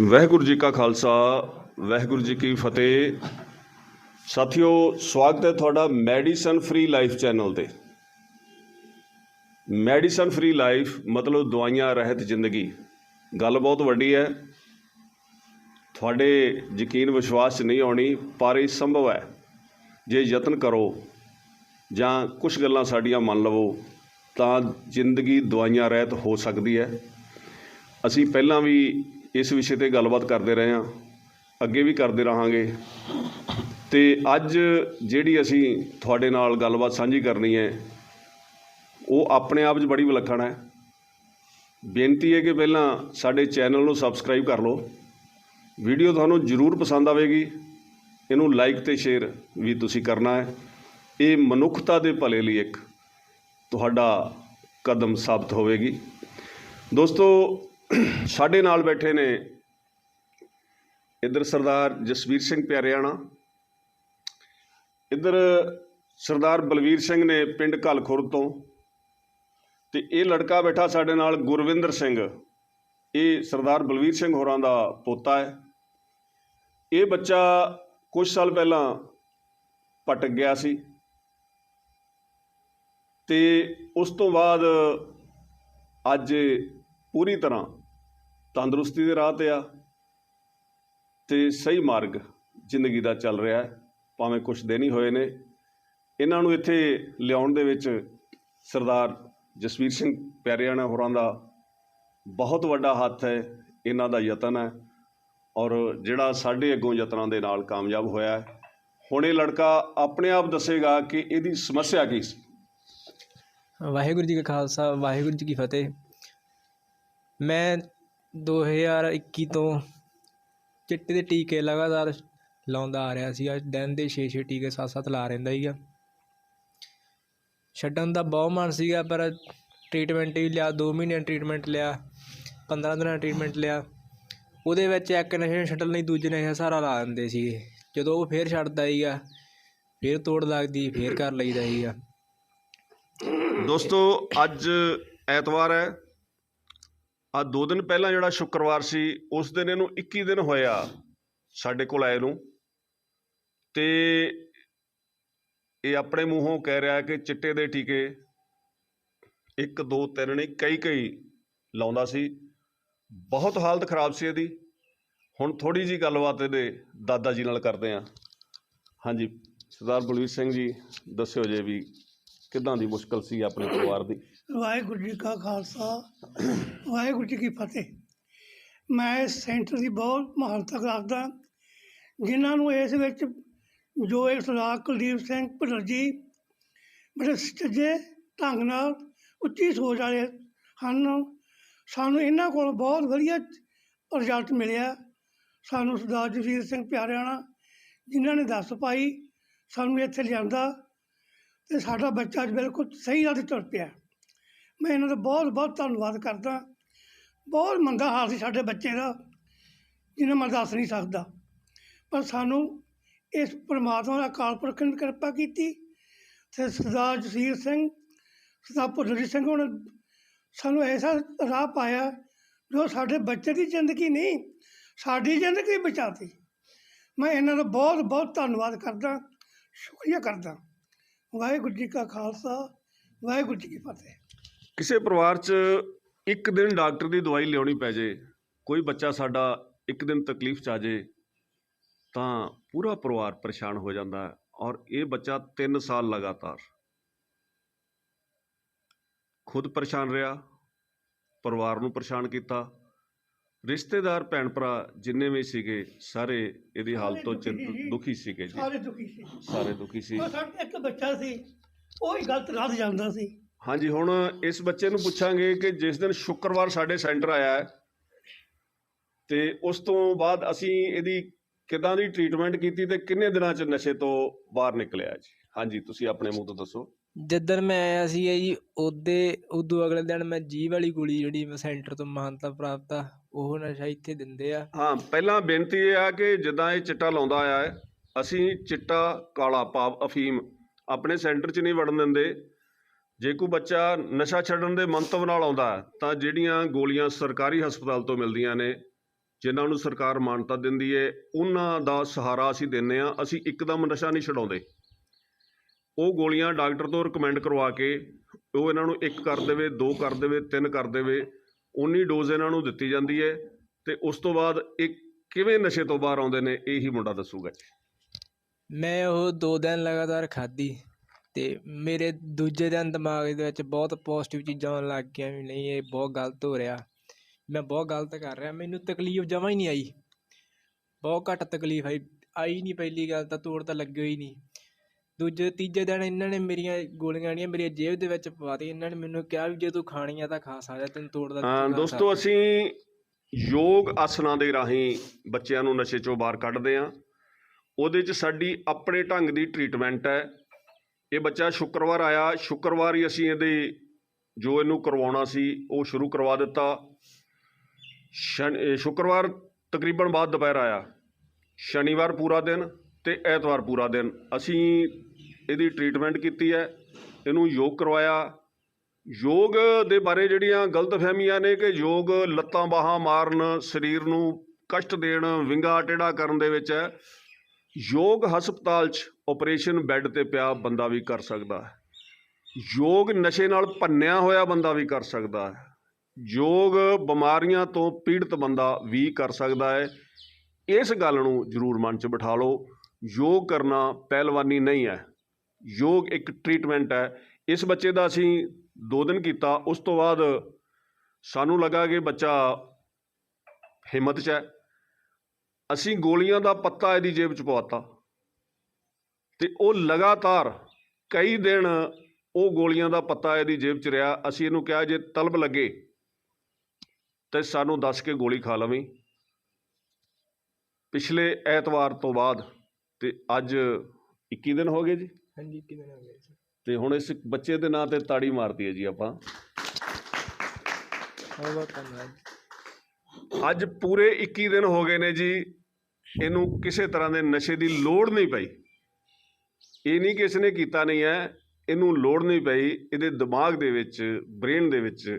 ਵਾਹਿਗੁਰੂ ਜੀ ਕਾ ਖਾਲਸਾ, ਵਾਹਿਗੁਰੂ ਜੀ ਕੀ ਫਤਿਹ। ਸਾਥੀਓ, ਸਵਾਗਤ ਹੈ ਤੁਹਾਡਾ ਮੈਡੀਸਨ ਫ੍ਰੀ ਲਾਈਫ ਚੈਨਲ ਤੇ। ਮੈਡੀਸਨ ਫ੍ਰੀ ਲਾਈਫ ਮਤਲਬ ਦਵਾਈਆਂ, ਰਹਿਤ, ਜ਼ਿੰਦਗੀ। ਗੱਲ ਬਹੁਤ ਵੱਡੀ ਹੈ। ਤੁਹਾਡੇ ਯਕੀਨ ਵਿਸ਼ਵਾਸ 'ਚ ਨਹੀਂ ਆਉਣੀ, ਪਰ ਇਹ ਸੰਭਵ ਹੈ। ਜੇ ਯਤਨ ਕਰੋ ਜਾਂ ਕੁਝ ਗੱਲਾਂ ਸਾਡੀਆਂ ਮੰਨ ਲਵੋ, ਤਾਂ ਜ਼ਿੰਦਗੀ ਦਵਾਈਆਂ, ਰਹਿਤ ਹੋ ਸਕਦੀ ਹੈ। ਅਸੀਂ ਪਹਿਲਾਂ ਵੀ ਇਸ ਵਿਸ਼ੇ ਤੇ ਗੱਲਬਾਤ ਕਰਦੇ ਰਹੇ ਹਾਂ। ਅੱਗੇ ਵੀ ਕਰਦੇ ਰਹਾਂਗੇ। ਤੇ ਅੱਜ ਜਿਹੜੀ ਅਸੀਂ ਤੁਹਾਡੇ ਨਾਲ ਗੱਲਬਾਤ ਸਾਂਝੀ ਕਰਨੀ ਹੈ, ਉਹ ਆਪਣੇ ਆਪ 'ਚ ਬੜੀ ਵਿਲੱਖਣ ਹੈ। ਬੇਨਤੀ ਹੈ ਕਿ ਪਹਿਲਾਂ ਸਾਡੇ ਚੈਨਲ ਨੂੰ ਸਬਸਕ੍ਰਾਈਬ ਕਰ ਲਓ। ਵੀਡੀਓ ਤੁਹਾਨੂੰ ਜ਼ਰੂਰ ਪਸੰਦ ਆਵੇਗੀ। ਇਹਨੂੰ ਲਾਈਕ ਤੇ ਸ਼ੇਅਰ ਵੀ ਤੁਸੀਂ ਕਰਨਾ ਹੈ। ਇਹ ਮਨੁੱਖਤਾ ਦੇ ਭਲੇ ਲਈ ਇੱਕ ਤੁਹਾਡਾ ਕਦਮ ਸਾਬਤ ਹੋਵੇਗੀ। ਦੋਸਤੋ ਸਾਡੇ ਨਾਲ ਬੈਠੇ ਨੇ ਇੱਧਰ ਸਰਦਾਰ ਜਸਵੀਰ ਸਿੰਘ ਪਿਆਰਿਆਣਾ, ਇੱਧਰ ਸਰਦਾਰ ਬਲਵੀਰ ਸਿੰਘ ਨੇ ਪਿੰਡ ਕਲਖੁਰ ਤੋਂ, ਤੇ ਇਹ ਲੜਕਾ ਬੈਠਾ ਸਾਡੇ ਨਾਲ ਗੁਰਵਿੰਦਰ ਸਿੰਘ, ਇਹ ਸਰਦਾਰ ਬਲਵੀਰ ਸਿੰਘ ਹੋਰਾਂ ਦਾ ਪੋਤਾ ਹੈ। ਇਹ ਬੱਚਾ ਕੁਝ ਸਾਲ ਪਹਿਲਾਂ ਪਟਕ ਗਿਆ ਸੀ ਤੇ ਉਸ ਤੋਂ ਬਾਅਦ ਅੱਜ ਪੂਰੀ ਤਰ੍ਹਾਂ ਤੰਦਰੁਸਤੀ ਦੇ ਰਾਹ ਤੇ ਆ ਤੇ ਸਹੀ ਮਾਰਗ ਜ਼ਿੰਦਗੀ ਦਾ ਚੱਲ ਰਿਹਾ ਹੈ, ਭਾਵੇਂ ਕੁਝ ਦਿਨ ਹੀ ਹੋਏ ਨੇ। ਇਹਨਾਂ ਨੂੰ ਇੱਥੇ ਲਿਆਉਣ ਦੇ ਵਿੱਚ ਸਰਦਾਰ ਜਸਵੀਰ ਸਿੰਘ ਪਿਆਰਿਆਣਾ ਹੋਰਾਂ ਦਾ ਬਹੁਤ ਵੱਡਾ ਹੱਥ ਹੈ, ਇਹਨਾਂ ਦਾ ਯਤਨ ਹੈ ਔਰ ਜਿਹੜਾ ਸਾਡੇ ਅੱਗੋਂ ਯਤਨਾਂ ਦੇ ਨਾਲ ਕਾਮਯਾਬ ਹੋਇਆ ਹੈ। ਹੁਣ ਇਹ ਲੜਕਾ ਆਪਣੇ ਆਪ ਦੱਸੇਗਾ ਕਿ ਇਹਦੀ ਸਮੱਸਿਆ ਕੀ ਸੀ। ਵਾਹਿਗੁਰੂ ਜੀ ਕਾ ਖਾਲਸਾ, ਵਾਹਿਗੁਰੂ ਜੀ ਕੀ ਫਤਿਹ। ਮੈਂ 2021 ਤੋਂ ਚਿੱਟੇ ਦੇ ਟੀਕੇ ਲਗਾਤਾਰ ਲਾਉਂਦਾ ਆ ਰਿਹਾ ਸੀਗਾ। ਦਿਨ ਦੇ 6-6 ਟੀਕੇ 7-7 ਲਾ ਰਹਿੰਦਾ ਸੀਗਾ। ਛੱਡਣ ਦਾ ਬਹੁਤ ਮਨ ਸੀਗਾ, ਪਰ ਟ੍ਰੀਟਮੈਂਟ ਵੀ ਲਿਆ 2 ਮਹੀਨੇ ਟ੍ਰੀਟਮੈਂਟ ਲਿਆ 15 ਦਿਨਾਂ ਟ੍ਰੀਟਮੈਂਟ ਲਿਆ। ਉਹਦੇ ਵਿੱਚ ਇੱਕ ਨਸ਼ੇ ਨੂੰ ਛੱਡਣ ਲਈ ਦੂਜੇ ਨਸ਼ੇ ਸਹਾਰਾ ਲਾ ਦਿੰਦੇ ਸੀਗੇ। ਜਦੋਂ ਉਹ ਫੇਰ ਛੱਡਦਾ ਸੀਗਾ, ਫੇਰ ਤੋੜ ਲੱਗਦੀ, ਫੇਰ ਕਰ ਲਈਦਾ ਸੀਗਾ। ਦੋਸਤੋ, ਅੱਜ ਐਤਵਾਰ ਹੈ। ਆ ਦੋ ਦਿਨ ਪਹਿਲਾਂ ਜਿਹੜਾ ਸ਼ੁੱਕਰਵਾਰ ਸੀ, ਉਸ ਦਿਨ ਇਹਨੂੰ 21 ਦਿਨ ਹੋਇਆ ਸਾਡੇ ਕੋਲ ਆਏ ਨੂੰ। ਤੇ ਇਹ ਆਪਣੇ ਮੂੰਹੋਂ ਕਹਿ ਰਿਹਾ ਕਿ ਚਿੱਟੇ ਦੇ ਟੀਕੇ ਇੱਕ, ਦੋ, ਤਿੰਨ ਨਹੀਂ, ਕਈ ਕਈ ਲਾਉਂਦਾ ਸੀ। ਬਹੁਤ ਹਾਲਤ ਖਰਾਬ ਸੀ ਇਹਦੀ। ਹੁਣ ਥੋੜੀ ਜੀ ਗੱਲਬਾਤ ਇਹਦੇ ਦਾਦਾ ਜੀ ਨਾਲ ਕਰਦੇ ਹਾਂ। ਹਾਂਜੀ, ਸਰਦਾਰ ਬਲਵੀਰ ਸਿੰਘ ਜੀ, ਦੱਸਿਓ ਜੇ ਵੀ ਕਿੱਦਾਂ ਦੀ ਮੁਸ਼ਕਲ ਸੀ ਆਪਣੇ ਪਰਿਵਾਰ ਦੀ? ਵਾਹਿਗੁਰੂ ਜੀ ਕਾ ਖਾਲਸਾ, ਵਾਹਿਗੁਰੂ ਜੀ ਕੀ ਫਤਿਹ। ਮੈਂ ਇਸ ਸੈਂਟਰ ਦੀ ਬਹੁਤ ਮਹਾਨਤਾ ਕਰਦਾ, ਜਿਨ੍ਹਾਂ ਨੂੰ ਇਸ ਵਿੱਚ ਜੋ ਇਹ ਸਰਦਾਰ ਕੁਲਦੀਪ ਸਿੰਘ ਭੁੱਲਰ ਜੀ ਬੜੇ ਸੱਚੇ ਢੰਗ ਨਾਲ ਉੱਚੀ ਸੋਚ ਵਾਲੇ ਹਨ। ਸਾਨੂੰ ਇਹਨਾਂ ਕੋਲ ਬਹੁਤ ਵਧੀਆ ਰਿਜ਼ਲਟ ਮਿਲਿਆ। ਸਾਨੂੰ ਸਰਦਾਰ ਜਸਵੀਰ ਸਿੰਘ ਪਿਆਰਿਆਣਾ, ਜਿਨ੍ਹਾਂ ਨੇ ਦੱਸ ਪਾਈ, ਸਾਨੂੰ ਇੱਥੇ ਲਿਆਂਦਾ। ਅਤੇ ਸਾਡਾ ਬੱਚਾ ਅੱਜ ਬਿਲਕੁਲ ਸਹੀ ਰਾਹ 'ਤੇ ਤੁਰ ਪਿਆ। ਮੈਂ ਇਹਨਾਂ ਦਾ ਬਹੁਤ ਬਹੁਤ ਧੰਨਵਾਦ ਕਰਦਾ। ਬਹੁਤ ਮੰਦਾ ਹਾਲ ਸੀ ਸਾਡੇ ਬੱਚੇ ਦਾ, ਜਿਹਨਾਂ ਮੈਂ ਦੱਸ ਨਹੀਂ ਸਕਦਾ। ਪਰ ਸਾਨੂੰ ਇਸ ਪਰਮਾਤਮਾ ਦਾ ਅਕਾਲ ਪੁਰਖ ਨੇ ਕਿਰਪਾ ਕੀਤੀ ਤੇ ਸਰਦਾਰ ਜਸੀਰ ਸਿੰਘ, ਸਰਦਾਰ ਭੁੱਲਰ ਸਿੰਘ ਹੁਣ ਸਾਨੂੰ ਐਸਾ ਰਾਹ ਪਾਇਆ ਜੋ ਸਾਡੇ ਬੱਚੇ ਦੀ ਜ਼ਿੰਦਗੀ ਨਹੀਂ, ਸਾਡੀ ਜ਼ਿੰਦਗੀ ਬਚਾਤੀ। ਮੈਂ ਇਹਨਾਂ ਦਾ ਬਹੁਤ ਬਹੁਤ ਧੰਨਵਾਦ ਕਰਦਾ, ਸ਼ੁਕਰੀਆ ਕਰਦਾ। ਵਾਹਿਗੁਰੂ ਜੀ ਕਾ ਖਾਲਸਾ, ਵਾਹਿਗੁਰੂ ਜੀ ਕੀ ਫਤਿਹ। ਕਿਸੇ ਪਰਿਵਾਰ 'ਚ ਇੱਕ ਦਿਨ ਡਾਕਟਰ ਦੀ ਦਵਾਈ ਲਿਆਉਣੀ ਪੈ ਜੇ, ਕੋਈ ਬੱਚਾ ਸਾਡਾ ਇੱਕ ਦਿਨ ਤਕਲੀਫ 'ਚ ਆ ਜੇ, ਤਾਂ ਪੂਰਾ ਪਰਿਵਾਰ ਪਰੇਸ਼ਾਨ ਹੋ ਜਾਂਦਾ ਹੈ ਔਰ ਇਹ ਬੱਚਾ 3 ਸਾਲ ਲਗਾਤਾਰ ਖੁਦ ਪਰੇਸ਼ਾਨ ਰਿਹਾ, ਪਰਿਵਾਰ ਨੂੰ ਪਰੇਸ਼ਾਨ ਕੀਤਾ ਰਿਸ਼ਤੇਦਾਰ ਭੈਣ ਭਰਾ ਜਿੰਨੇ ਵੀ ਸੀਗੇ ਸਾਰੇ ਇਹਦੀ ਹਾਲਤ ਤੋਂ ਚਿੰਤ ਦੁਖੀ ਸੀਗੇ ਜੀ। ਸਾਰੇ ਦੁਖੀ ਸੀ। ਸਾਰੇ ਦੁਖੀ ਸੀ। ਉਹ ਸਾਡਾ ਇੱਕ ਬੱਚਾ ਸੀ ਉਹ ਹੀ ਗਲਤ ਰਾਹ ਤੇ ਜਾਂਦਾ ਸੀ। ਹਾਂਜੀ ਹੁਣ ਇਸ ਬੱਚੇ ਨੂੰ ਪੁੱਛਾਂਗੇ ਕਿ ਜਿਸ ਦਿਨ ਸ਼ੁੱਕਰਵਾਰ ਸਾਡੇ ਸੈਂਟਰ ਆਇਆ ਹੈ ਤੇ ਉਸ ਤੋਂ ਬਾਅਦ ਅਸੀਂ ਇਹਦੀ ਕਿਦਾਂ ਦੀ ਟ੍ਰੀਟਮੈਂਟ ਕੀਤੀ ਤੇ ਕਿੰਨੇ ਦਿਨਾਂ ਚ ਨਸ਼ੇ ਤੋਂ ਬਾਹਰ ਨਿਕਲਿਆ ਜੀ? ਹਾਂਜੀ ਤੁਸੀਂ ਆਪਣੇ ਮੂੰਹ ਤੋਂ ਦੱਸੋ। ਜਿੱਦਣ ਮੈਂ ਆਇਆ ਸੀ ਜੀ, ਉਹਦੇ, ਉਦੋਂ ਅਗਲੇ ਦਿਨ ਮੈਂ ਜੀਭ ਵਾਲੀ ਗੋਲੀ ਜਿਹੜੀ ਮੈਂ ਸੈਂਟਰ ਤੋਂ ਮਾਨਤਾ ਪ੍ਰਾਪਤ ਆ, ਉਹ ਨਸ਼ਾ ਇੱਥੇ ਦਿੰਦੇ ਆ। ਹਾਂ, ਪਹਿਲਾਂ ਬੇਨਤੀ ਇਹ ਆ ਕਿ ਜਿੱਦਾਂ ਇਹ ਚਿੱਟਾ ਲਾਉਂਦਾ ਆਇਆ ਹੈ, ਅਸੀਂ ਚਿੱਟਾ ਕਾਲਾ ਪਾਪ ਅਫੀਮ ਆਪਣੇ ਸੈਂਟਰ 'ਚ ਨਹੀਂ ਵੜਨ ਦਿੰਦੇ। ਜੇ ਕੋਈ ਬੱਚਾ ਨਸ਼ਾ ਛੱਡਣ ਦੇ ਮੰਤਵ ਨਾਲ ਆਉਂਦਾ ਤਾਂ ਜਿਹੜੀਆਂ ਗੋਲੀਆਂ ਸਰਕਾਰੀ ਹਸਪਤਾਲ ਤੋਂ ਮਿਲਦੀਆਂ ਨੇ, ਜਿਨ੍ਹਾਂ ਨੂੰ ਸਰਕਾਰ ਮਾਨਤਾ ਦਿੰਦੀ ਹੈ, ਉਹਨਾਂ ਦਾ ਸਹਾਰਾ ਅਸੀਂ ਦਿੰਦੇ ਆ ਅਸੀਂ ਇੱਕਦਮ ਨਸ਼ਾ ਨਹੀਂ ਛਡਾਉਂਦੇ। ਉਹ ਗੋਲੀਆਂ ਡਾਕਟਰ ਤੋਂ ਰਿਕਮੈਂਡ ਕਰਵਾ ਕੇ ਉਹ ਇਹਨਾਂ ਨੂੰ ਇੱਕ ਕਰ ਦੇਵੇ, ਦੋ ਕਰ ਦੇਵੇ, ਤਿੰਨ ਕਰ ਦੇਵੇ ਉਨੀ ਡੋਜ਼ ਇਹਨਾਂ ਨੂੰ ਦਿੱਤੀ ਜਾਂਦੀ ਹੈ ਤੇ ਉਸ ਤੋਂ ਬਾਅਦ ਇਹ ਕਿਵੇਂ ਨਸ਼ੇ ਤੋਂ ਬਾਹਰ ਆਉਂਦੇ ਨੇ, ਇਹੀ ਮੁੰਡਾ ਦੱਸੂਗਾ ਮੈਂ ਉਹ ਦੋ ਦਿਨ ਲਗਾਤਾਰ ਖਾਧੀ ਤੇ ਮੇਰੇ ਦੂਜੇ ਦਿਨ ਦਿਮਾਗ ਦੇ ਵਿੱਚ ਬਹੁਤ ਪੋਜ਼ਿਟਿਵ ਚੀਜ਼ਾਂ ਆਉਣ ਲੱਗ ਗਈਆਂ ਵੀ ਨਹੀਂ, ਇਹ ਬਹੁਤ ਗਲਤ ਹੋ ਰਿਹਾ। ਮੈਂ ਬਹੁਤ ਗਲਤ ਕਰ ਰਿਹਾ, ਮੈਨੂੰ ਤਕਲੀਫ ਜਮਾਂ ਹੀ ਨਹੀਂ ਆਈ। ਬਹੁਤ ਘੱਟ ਤਕਲੀਫ ਆਈ ਆਈ ਨਹੀਂ ਪਹਿਲੀ ਗੱਲ ਤਾਂ ਤੋੜ ਤਾਂ ਲੱਗੇ ਹੀ ਨਹੀਂ। ਦੂਜੇ ਤੀਜੇ ਦਿਨ ਇਹਨਾਂ ਨੇ ਮੇਰੀਆਂ ਗੋਲੀਆਂ ਜਿਹੜੀਆਂ ਮੇਰੀ ਜੇਬ ਦੇ ਵਿੱਚ ਪਵਾਤੀ ਇਹਨਾਂ ਨੇ ਮੈਨੂੰ ਕਿਹਾ ਵੀ ਜੇ ਤੂੰ ਖਾਣੀ ਆ ਤਾਂ ਖਾ ਸਕਦਾ ਤੈਨੂੰ ਤੋੜ ਦਾ ਹਾਂ ਦੋਸਤੋ ਅਸੀਂ ਯੋਗ ਆਸਨਾਂ ਦੇ ਰਾਹੀਂ ਬੱਚਿਆਂ ਨੂੰ ਨਸ਼ੇ ਚੋਂ ਬਾਹਰ ਕੱਢਦੇ ਹਾਂ। ਉਹਦੇ 'ਚ ਸਾਡੀ ਆਪਣੇ ਢੰਗ ਦੀ ਟ੍ਰੀਟਮੈਂਟ ਹੈ। ਇਹ ਬੱਚਾ ਸ਼ੁੱਕਰਵਾਰ ਆਇਆ ਸ਼ੁੱਕਰਵਾਰ ਹੀ ਅਸੀਂ ਇਹਦੇ ਜੋ ਇਹਨੂੰ ਕਰਵਾਉਣਾ ਸੀ ਉਹ ਸ਼ੁਰੂ ਕਰਵਾ ਦਿੱਤਾ। ਸ਼ੁੱਕਰਵਾਰ ਤਕਰੀਬਨ ਬਾਅਦ ਦੁਪਹਿਰ ਆਇਆ। ਸ਼ਨੀਵਾਰ ਪੂਰਾ ਦਿਨ ਤੇ ਐਤਵਾਰ ਪੂਰਾ ਦਿਨ। ਅਸੀਂ ਇਹਦੀ ਟ੍ਰੀਟਮੈਂਟ ਕੀਤੀ ਹੈ, ਇਹਨੂੰ ਯੋਗ ਕਰਵਾਇਆ। ਯੋਗ ਦੇ ਬਾਰੇ ਜਿਹੜੀਆਂ ਗਲਤਫਹਿਮੀਆਂ ਨੇ ਕਿ ਯੋਗ ਲੱਤਾਂ ਬਾਹਾਂ ਮਾਰਨ, ਸਰੀਰ ਨੂੰ ਕਸ਼ਟ ਦੇਣ, ਵਿੰਗਾ ਟੇੜਾ ਕਰਨ ਦੇ ਵਿੱਚ ਹੈ ਯੋਗ ਹਸਪਤਾਲ 'ਚ ਆਪਰੇਸ਼ਨ ਬੈੱਡ ਤੇ ਪਿਆ ਬੰਦਾ ਵੀ ਕਰ ਸਕਦਾ ਹੈ। ਯੋਗ ਨਸ਼ੇ ਨਾਲ ਭੰਨਿਆ ਹੋਇਆ ਬੰਦਾ ਵੀ ਕਰ ਸਕਦਾ ਹੈ। ਯੋਗ ਬਿਮਾਰੀਆਂ ਤੋਂ ਪੀੜਤ ਬੰਦਾ ਵੀ ਕਰ ਸਕਦਾ ਹੈ। ਇਸ ਗੱਲ ਨੂੰ ਜ਼ਰੂਰ ਮਨ 'ਚ ਬਿਠਾ ਲਓ। ਯੋਗ ਕਰਨਾ ਪਹਿਲਵਾਨੀ ਨਹੀਂ ਹੈ। ਯੋਗ ਇੱਕ ਟ੍ਰੀਟਮੈਂਟ ਹੈ। ਇਸ ਬੱਚੇ ਦਾ ਅਸੀਂ ਦੋ ਦਿਨ ਕੀਤਾ, ਉਸ ਤੋਂ ਬਾਅਦ ਸਾਨੂੰ ਲੱਗਾ ਕਿ ਬੱਚਾ ਹਿੰਮਤ 'ਚ ਹੈ। ਅਸੀਂ ਗੋਲੀਆਂ ਦਾ ਪੱਤਾ ਇਹਦੀ ਜੇਬ 'ਚ ਪਵਾਤਾ ਤੇ ਉਹ ਲਗਾਤਾਰ ਕਈ ਦਿਨ ਉਹ ਗੋਲੀਆਂ ਦਾ ਪੱਤਾ ਇਹਦੀ ਜੇਬ 'ਚ ਰਿਹਾ। ਅਸੀਂ ਇਹਨੂੰ ਕਿਹਾ, ਜੇ ਤਲਬ ਲੱਗੇ ਤੇ ਸਾਨੂੰ ਦੱਸ ਕੇ ਗੋਲੀ ਖਾ ਲਵੀਂ। ਪਿਛਲੇ ਐਤਵਾਰ ਤੋਂ ਬਾਅਦ ਤੇ ਅੱਜ 21 ਦਿਨ ਹੋ ਗਏ ਜੀ। ਹਾਂਜੀ ਤੇ ਹੁਣ ਇਸ ਬੱਚੇ ਦੇ ਨਾਂ ਤੇ ਤਾੜੀ ਮਾਰਤੀ ਹੈ ਜੀ ਆਪਾਂ। ਬਹੁਤ ਬਹੁਤ ਧੰਨਵਾਦ। ਅੱਜ ਪੂਰੇ 21 ਦਿਨ ਹੋ ਗਏ ਨੇ ਜੀ ਇਹਨੂੰ ਕਿਸੇ ਤਰ੍ਹਾਂ ਦੇ ਨਸ਼ੇ ਦੀ ਲੋੜ ਨਹੀਂ ਪਈ। ਇਹ ਨਹੀਂ ਕਿ ਇਸ ਨੇ ਕੀਤਾ ਨਹੀਂ ਹੈ ਇਹਨੂੰ ਲੋੜ ਨਹੀਂ ਪਈ ਇਹਦੇ ਦਿਮਾਗ ਦੇ ਵਿੱਚ ਬ੍ਰੇਨ ਦੇ ਵਿੱਚ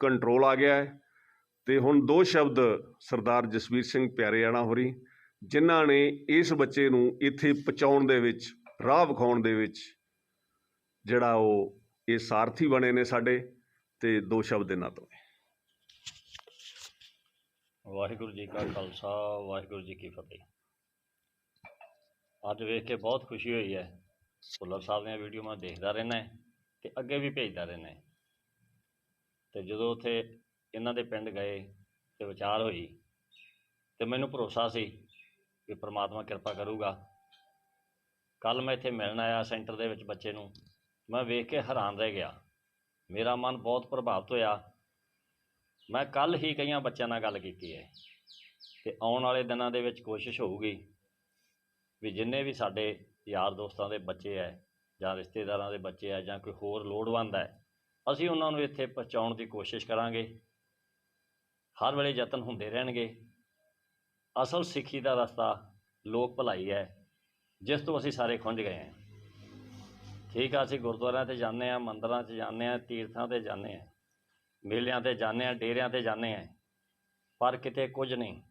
ਕੰਟਰੋਲ ਆ ਗਿਆ ਹੈ। ਤੇ ਹੁਣ ਦੋ ਸ਼ਬਦ ਸਰਦਾਰ ਜਸਵੀਰ ਸਿੰਘ ਪਿਆਰੇਆਣਾ ਹੋਰੀ ਜਿਨ੍ਹਾਂ ਨੇ ਇਸ ਬੱਚੇ ਨੂੰ ਇੱਥੇ ਪਹੁੰਚਾਉਣ ਦੇ ਵਿੱਚ ਰਾਹ ਵਿਖਾਉਣ ਦੇ ਵਿੱਚ ਜਿਹੜਾ ਉਹ, ਇਹ ਸਾਰਥੀ ਬਣੇ ਨੇ ਸਾਡੇ ਤੇ ਦੋ ਸ਼ਬਦ ਇਹਨਾਂ ਤੋਂ। ਵਾਹਿਗੁਰੂ ਜੀ ਕਾ ਖਾਲਸਾ, ਵਾਹਿਗੁਰੂ ਜੀ ਕੀ ਫਤਿਹ। ਅੱਜ ਵੇਖ ਕੇ ਬਹੁਤ ਖੁਸ਼ੀ ਹੋਈ ਹੈ। ਭੁੱਲਰ ਸਾਹਿਬ ਦੀਆਂ ਵੀਡੀਓ ਮੈਂ ਦੇਖਦਾ ਰਹਿਣਾ ਹੈ ਤੇ ਅੱਗੇ ਵੀ ਭੇਜਦਾ ਰਹਿਣਾ ਹੈ। ਤੇ ਜਦੋਂ ਉੱਥੇ ਇਹਨਾਂ ਦੇ ਪਿੰਡ ਗਏ ਤੇ ਵਿਚਾਰ ਹੋਈ ਤੇ ਮੈਨੂੰ ਭਰੋਸਾ ਸੀ ਕਿ ਪ੍ਰਮਾਤਮਾ ਕਿਰਪਾ ਕਰੂਗਾ। ਕੱਲ ਮੈਂ ਇੱਥੇ ਮਿਲਣ ਆਇਆ ਸੈਂਟਰ ਦੇ ਵਿੱਚ ਬੱਚੇ ਨੂੰ। ਮੈਂ ਵੇਖ ਕੇ ਹੈਰਾਨ ਰਹਿ ਗਿਆ। ਮੇਰਾ ਮਨ ਬਹੁਤ ਪ੍ਰਭਾਵਿਤ ਹੋਇਆ। ਮੈਂ ਕੱਲ ਹੀ ਕਈਆਂ ਬੱਚਿਆਂ ਨਾਲ ਗੱਲ ਕੀਤੀ ਹੈ ਤੇ ਆਉਣ ਵਾਲੇ ਦਿਨਾਂ ਦੇ ਵਿੱਚ ਕੋਸ਼ਿਸ਼ ਹੋਊਗੀ ਵੀ ਜਿੰਨੇ ਵੀ ਸਾਡੇ ਯਾਰ ਦੋਸਤਾਂ ਦੇ ਬੱਚੇ ਹੈ ਜਾਂ ਰਿਸ਼ਤੇਦਾਰਾਂ ਦੇ ਬੱਚੇ ਹੈ ਜਾਂ ਕੋਈ ਹੋਰ ਲੋੜਵੰਦ ਹੈ, ਅਸੀਂ ਉਹਨਾਂ ਨੂੰ ਇੱਥੇ ਪਹੁੰਚਾਉਣ ਦੀ ਕੋਸ਼ਿਸ਼ ਕਰਾਂਗੇ। ਹਰ ਵੇਲੇ ਯਤਨ ਹੁੰਦੇ ਰਹਿਣਗੇ। ਅਸਲ ਸਿੱਖੀ ਦਾ ਰਸਤਾ ਲੋਕ ਭਲਾਈ ਹੈ। ਜਿਸ ਤੋਂ ਅਸੀਂ ਸਾਰੇ ਖੁੰਝ ਗਏ ਹਾਂ। ਠੀਕ ਆ, ਅਸੀਂ ਗੁਰਦੁਆਰਿਆਂ ਤੇ ਜਾਂਦੇ ਆ ਮੰਦਰਾਂ 'ਚ ਜਾਂਦੇ ਆ ਤੀਰਥਾਂ ਤੇ ਜਾਂਦੇ ਆ ਮੇਲਿਆਂ ਤੇ ਜਾਂਦੇ ਆ ਡੇਰਿਆਂ ਤੇ ਜਾਂਦੇ ਆ ਪਰ ਕਿਤੇ ਕੁਝ ਨਹੀਂ।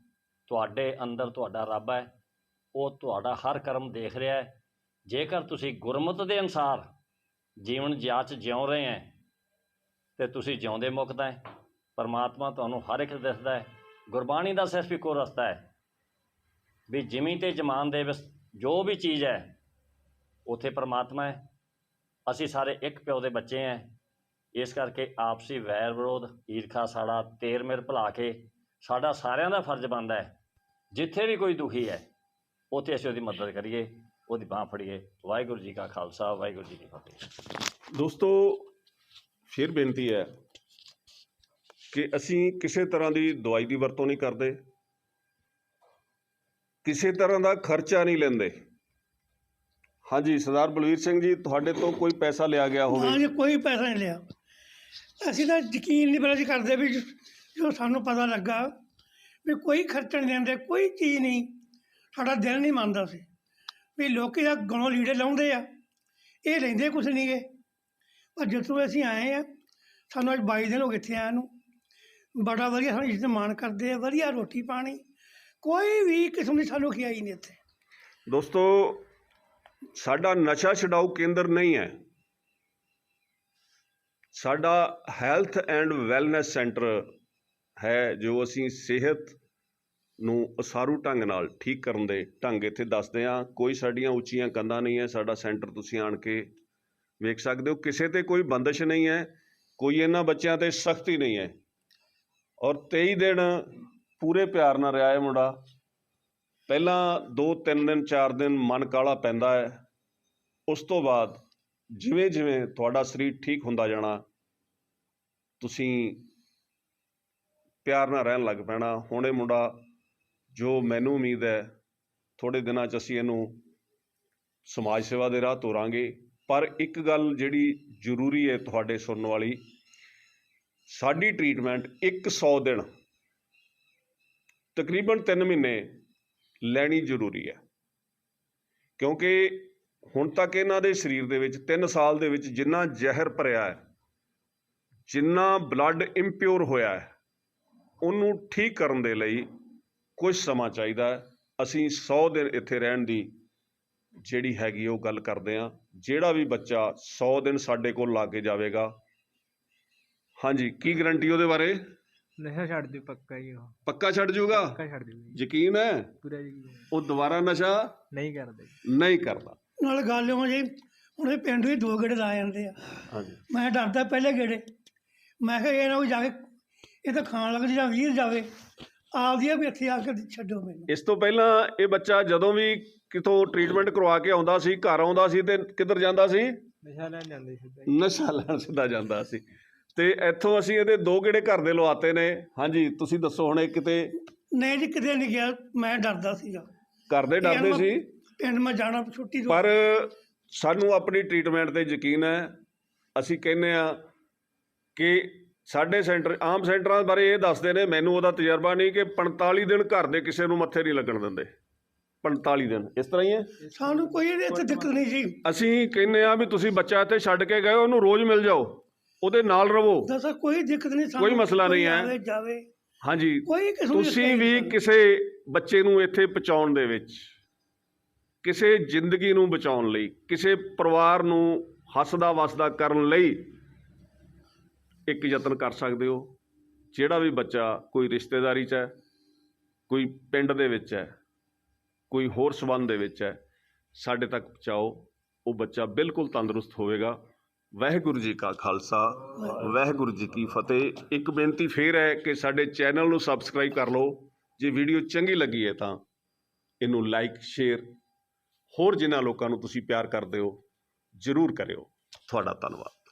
ਤੁਹਾਡੇ ਅੰਦਰ ਤੁਹਾਡਾ ਰੱਬ ਹੈ। ਉਹ ਤੁਹਾਡਾ ਹਰ ਕਰਮ ਦੇਖ ਰਿਹਾ ਹੈ। ਜੇਕਰ ਤੁਸੀਂ ਗੁਰਮਤ ਦੇ ਅਨਸਾਰ ਜੀਵਨ ਜਾਚ ਜਿਉ ਰਹੇ ਹੈ, ਤੇ ਤੁਸੀਂ ਜਿਉਂਦੇ ਮੁਕਦਾ ਹੈ। ਪਰਮਾਤਮਾ ਤੁਹਾਨੂੰ ਹਰ ਇੱਕ ਦਿਸਦਾ ਹੈ। ਗੁਰਬਾਣੀ ਦਾ ਸਿਰਫ ਇੱਕੋ ਰਸਤਾ ਹੈ। ਵੀ ਜਿਮੀ ਤੇ ਜਮਾਨ ਦੇ ਵਿੱਚ ਜੋ ਵੀ ਚੀਜ਼ ਹੈ, ਉਥੇ ਪਰਮਾਤਮਾ ਹੈ। ਅਸੀਂ ਸਾਰੇ ਇੱਕ ਪਿਓ ਦੇ ਬੱਚੇ ਹਾਂ। ਇਸ ਕਰਕੇ ਆਪਸੀ ਵੈਰ ਵਿਰੋਧ, ਈਰਖਾ ਸਾੜਾ, ਤੇਰ ਮੇਰ ਭੁਲਾ ਕੇ ਸਾਡਾ ਸਾਰਿਆਂ ਦਾ ਫਰਜ਼ ਬਣਦਾ ਹੈ। ਜਿੱਥੇ ਵੀ ਕੋਈ ਦੁਖੀ ਹੈ, ਉੱਥੇ ਅਸੀਂ ਉਹਦੀ ਮਦਦ ਕਰੀਏ, ਉਹਦੀ ਬਾਹ ਫੜੀਏ। ਵਾਹਿਗੁਰੂ ਜੀ ਕਾ ਖਾਲਸਾ, ਵਾਹਿਗੁਰੂ ਜੀ ਕੀ ਫਤਿਹ। ਦੋਸਤੋ, ਫਿਰ ਬੇਨਤੀ ਹੈ ਕਿ ਅਸੀਂ ਕਿਸੇ ਤਰ੍ਹਾਂ ਦੀ ਦਵਾਈ ਦੀ ਵਰਤੋਂ ਨਹੀਂ ਕਰਦੇ। ਕਿਸੇ ਤਰ੍ਹਾਂ ਦਾ ਖਰਚਾ ਨਹੀਂ ਲੈਂਦੇ। ਹਾਂਜੀ, ਸਰਦਾਰ ਬਲਵੀਰ ਸਿੰਘ ਜੀ, ਤੁਹਾਡੇ ਤੋਂ ਕੋਈ ਪੈਸਾ ਲਿਆ ਗਿਆ ਨਾ ਹੋਵੇ ਜੀ, ਕੋਈ ਪੈਸਾ ਨਹੀਂ ਲਿਆ। ਅਸੀਂ ਤਾਂ ਯਕੀਨ ਨਹੀਂ ਪਹਿਲਾਂ ਜੀ ਕਰਦੇ ਵੀ ਜੋ ਸਾਨੂੰ ਪਤਾ ਲੱਗਾ ਵੀ ਕੋਈ ਖਰਚਾ ਨਹੀਂ ਦਿੰਦੇ ਕੋਈ ਚੀਜ਼ ਨਹੀਂ। ਸਾਡਾ ਦਿਲ ਨਹੀਂ ਮੰਨਦਾ ਸੀ ਵੀ ਲੋਕੀ ਦਾ ਗਲੋਂ ਲੀੜੇ ਲਾਉਂਦੇ ਆ। ਇਹ ਲੈਂਦੇ ਕੁਛ ਨਹੀਂ ਗੇ। ਪਰ ਜਦੋਂ ਅਸੀਂ ਆਏ ਆ, ਸਾਨੂੰ ਅੱਜ 22 ਦਿਨ ਹੋ ਗਏ ਇੱਥੇ ਆਇਆ ਨੂੰ। ਬੜਾ ਵਧੀਆ ਸਾਨੂੰ ਇੱਜ਼ਤ ਮਾਣ ਕਰਦੇ ਆ, ਵਧੀਆ ਰੋਟੀ ਪਾਣੀ। ਕੋਈ ਵੀ ਕਿਸਮ ਦੀ ਸਾਨੂੰ ਖਿਆਈ ਨਹੀਂ ਇੱਥੇ। ਦੋਸਤੋ, ਸਾਡਾ ਨਸ਼ਾ ਛਡਾਊ ਕੇਂਦਰ ਨਹੀਂ ਹੈ। ਸਾਡਾ ਹੈਲਥ ਐਂਡ ਵੈਲਨੈਸ ਸੈਂਟਰ ਹੈ ਜੋ ਅਸੀਂ ਸਿਹਤ ਨੂੰ ਉਸਾਰੂ ਢੰਗ ਨਾਲ, ਠੀਕ ਕਰਨ ਦੇ ਢੰਗ ਇੱਥੇ ਦੱਸਦੇ ਹਾਂ। ਕੋਈ ਸਾਡੀਆਂ ਉੱਚੀਆਂ ਕੰਧਾਂ ਨਹੀਂ ਹੈ, ਸਾਡਾ ਸੈਂਟਰ ਤੁਸੀਂ ਆਣ ਕੇ ਵੇਖ ਸਕਦੇ ਹੋ। ਕਿਸੇ ਤੇ ਕੋਈ ਬੰਦਸ਼ ਨਹੀਂ ਹੈ, ਕੋਈ ਇਹਨਾਂ ਬੱਚਿਆਂ ਤੇ ਸਖਤੀ ਨਹੀਂ ਹੈ। ਔਰ 23 ਦਿਨ ਪੂਰੇ ਪਿਆਰ ਨਾਲ ਰਿਹਾ ਹੈ ਮੁੰਡਾ। ਪਹਿਲਾਂ 2-3 ਦਿਨ 4 ਦਿਨ ਮਨ ਕਾਲਾ ਪੈਂਦਾ ਹੈ। ਉਸ ਤੋਂ ਬਾਅਦ ਜਿਵੇਂ ਜਿਵੇਂ ਤੁਹਾਡਾ ਸਰੀਰ ਠੀਕ ਹੁੰਦਾ ਜਾਣਾ, ਤੁਸੀਂ ਪਿਆਰ ਨਾਲ ਰਹਿਣ ਲੱਗ ਪੈਣਾ। ਹੁਣ ਇਹ ਮੁੰਡਾ ਜੋ ਮੈਨੂੰ ਉਮੀਦ ਹੈ ਥੋੜੇ ਦਿਨਾਂ 'ਚ ਅਸੀਂ ਇਹਨੂੰ ਸਮਾਜ ਸੇਵਾ ਦੇ ਰਾਹ ਤੋਰਾਂਗੇ। ਪਰ ਇੱਕ ਗੱਲ ਜਿਹੜੀ ਜ਼ਰੂਰੀ ਹੈ ਤੁਹਾਡੇ ਸੁਣਨ ਵਾਲੀ, ਸਾਡੀ ਟ੍ਰੀਟਮੈਂਟ 100 ਦਿਨ ਤਕਰੀਬਨ 3 ਮਹੀਨੇ ਲੈਣੀ ਜ਼ਰੂਰੀ ਹੈ। ਕਿਉਂਕਿ ਹੁਣ ਤੱਕ ਇਹਨਾਂ ਦੇ ਸਰੀਰ ਦੇ ਵਿੱਚ 3 ਸਾਲ ਦੇ ਵਿੱਚ ਜਿੰਨਾ ਜ਼ਹਿਰ ਭਰਿਆ ਹੈ, ਜਿੰਨਾ ਬਲੱਡ ਇੰਪਿਓਰ ਹੋਇਆ ਹੈ, ਉਹਨੂੰ ਠੀਕ ਕਰਨ ਦੇ ਲਈ ਕੁਝ ਸਮਾਂ ਚਾਹੀਦਾ ਅਸੀਂ 100 ਦਿਨ ਇੱਥੇ ਰਹਿਣ ਦੀ ਜਿਹੜੀ ਹੈਗੀ ਉਹ ਗੱਲ ਕਰਦੇ ਹਾਂ। ਜਿਹੜਾ ਵੀ ਬੱਚਾ 100 ਦਿਨ ਸਾਡੇ ਕੋਲ ਲਾ ਕੇ ਜਾਵੇਗਾ। ਹਾਂਜੀ, ਕੀ ਗਰੰਟੀ ਉਹਦੇ ਬਾਰੇ? ਨਸ਼ਾ ਛੱਡ ਦਿਓ ਪੱਕਾ ਹੀ ਉਹ। ਪੱਕਾ ਛੱਡ ਜਾਊਗਾ ਪੱਕਾ ਛੱਡ ਜੀ। ਯਕੀਨ ਹੈ? ਪੂਰਾ ਜੀ ਉਹ ਦੁਬਾਰਾ ਨਸ਼ਾ ਨਹੀਂ ਕਰਦੇ ਨਹੀਂ ਕਰਦਾ। ਨਾਲ ਗੱਲ ਹੋ ਜੀ ਹੁਣ ਇਹ ਪਿੰਡ ਵੀ ਦੋ ਗੇੜੇ ਲਾ ਜਾਂਦੇ ਆ। ਹਾਂਜੀ। ਮੈਂ ਡਰਦਾ ਪਹਿਲੇ ਗੇੜੇ। ਮੈਂ ਕਿਹਾ ਇਹ ਨਾ ਕੋਈ ਜਾ ਕੇ ਇਹ ਤਾਂ ਖਾਣ ਲੱਗ ਜਾਂ ਵੀਰ ਜਾਵੇ ਆਪਦੀ ਆ ਵੀ ਇੱਥੇ ਆ ਕੇ ਛੱਡੋ ਮੈਨੂੰ। ਇਸ ਤੋਂ ਪਹਿਲਾਂ ਇਹ ਬੱਚਾ ਜਦੋਂ ਵੀ ਕਿਤੋਂ ਟ੍ਰੀਟਮੈਂਟ ਕਰਵਾ ਕੇ ਆਉਂਦਾ ਸੀ ਘਰ ਆਉਂਦਾ ਸੀ ਤੇ ਕਿੱਧਰ ਜਾਂਦਾ ਸੀ? ਨਸ਼ਾ ਲੈਣ ਜਾਂਦੇ ਹੀ। ਨਸ਼ਾ ਲੈਣ ਸਿੱਧਾ ਜਾਂਦਾ ਸੀ। ਤੇ ਇੱਥੋਂ ਅਸੀਂ ਇਹਦੇ ਦੋ ਗੇੜੇ ਘਰ ਦੇ ਲਵਾਤੇ ਨੇ। ਹਾਂਜੀ ਤੁਸੀਂ ਦੱਸੋ ਹੁਣ ਇਹ ਕਿਤੇ ਨਹੀਂ ਜੀ ਕਿਤੇ ਨਹੀਂ ਗਿਆ। ਮੈਂ ਡਰਦਾ ਸੀਗਾ। ਘਰ ਦੇ ਡਰਦੇ ਸੀ? ਪਿੰਡ ਮੈਂ ਜਾਣਾ ਛੁੱਟੀ ਤੋਂ। ਪਰ ਸਾਨੂੰ ਆਪਣੀ ਟ੍ਰੀਟਮੈਂਟ ਤੇ ਯਕੀਨ ਹੈ। ਅਸੀਂ ਕਹਿੰਦੇ ਆ ਕਿ ਸਾਡੇ ਸੈਂਟਰ ਆਮ ਸੈਂਟਰਾਂ ਬਾਰੇ ਇਹ ਦੱਸਦੇ ਨੇ ਮੈਨੂੰ ਉਹਦਾ ਤਜਰਬਾ ਨਹੀਂ ਕਿ 45 ਦਿਨ ਘਰ ਦੇ ਕਿਸੇ ਨੂੰ ਮੱਥੇ ਨਹੀਂ ਲੱਗਣ ਦਿੰਦੇ। 45 ਦਿਨ। ਇਸ ਤਰ੍ਹਾਂ ਹੀ ਹੈ? ਸਾਨੂੰ ਕੋਈ ਇੱਥੇ ਦਿੱਕਤ ਨਹੀਂ ਸੀ। ਅਸੀਂ ਕਹਿੰਦੇ ਆ ਵੀ ਤੁਸੀਂ ਬੱਚਾ ਇੱਥੇ ਛੱਡ ਕੇ ਗਏ ਉਹਨੂੰ ਰੋਜ਼ ਮਿਲ ਜਾਓ। ਉਹਦੇ ਨਾਲ ਰਵੋ। ਦੱਸੋ ਕੋਈ ਦਿੱਕਤ ਨਹੀਂ ਸਾਨੂੰ ਕੋਈ ਮਸਲਾ ਨਹੀਂ ਹੈ। ਆਵੇ ਜਾਵੇ। ਹਾਂਜੀ। ਕੋਈ ਕਿਸਮ ਦੀ ਤੁਸੀਂ ਵੀ ਕਿਸੇ ਬੱਚੇ ਨੂੰ ਇੱਥੇ ਪਹੁੰਚਾਉਣ ਦੇ ਵਿੱਚ ਕਿਸੇ ਜ਼ਿੰਦਗੀ ਨੂੰ ਬਚਾਉਣ ਲਈ ਕਿਸੇ ਪਰਿਵਾਰ ਨੂੰ ਹੱਸਦਾ ਵਸਦਾ ਕਰਨ ਲਈ ਇੱਕ ਯਤਨ ਕਰ ਸਕਦੇ ਹੋ। ਜਿਹੜਾ ਵੀ ਬੱਚਾ ਕੋਈ ਰਿਸ਼ਤੇਦਾਰੀ 'ਚ ਹੈ ਕੋਈ ਪਿੰਡ ਦੇ ਵਿੱਚ ਹੈ ਕੋਈ ਹੋਰ ਸਬੰਧ ਦੇ ਵਿੱਚ ਹੈ ਸਾਡੇ ਤੱਕ ਪਹੁੰਚਾਓ। ਉਹ ਬੱਚਾ ਬਿਲਕੁਲ ਤੰਦਰੁਸਤ ਹੋਵੇਗਾ। ਵਾਹਿਗੁਰੂ ਜੀ ਕਾ ਖਾਲਸਾ ਵਾਹਿਗੁਰੂ ਜੀ ਕੀ ਫਤਿਹ। ਇੱਕ ਬੇਨਤੀ ਫੇਰ ਹੈ ਕਿ ਸਾਡੇ ਚੈਨਲ ਨੂੰ ਸਬਸਕ੍ਰਾਈਬ ਕਰ ਲਓ। ਜੇ ਵੀਡੀਓ ਚੰਗੀ ਲੱਗੀ ਹੈ ਤਾਂ ਇਹਨੂੰ ਲਾਈਕ ਸ਼ੇਅਰ ਹੋਰ ਜਿਨ੍ਹਾਂ ਲੋਕਾਂ ਨੂੰ ਤੁਸੀਂ ਪਿਆਰ ਕਰਦੇ ਹੋ ਜ਼ਰੂਰ ਕਰਿਓ। ਤੁਹਾਡਾ ਧੰਨਵਾਦ।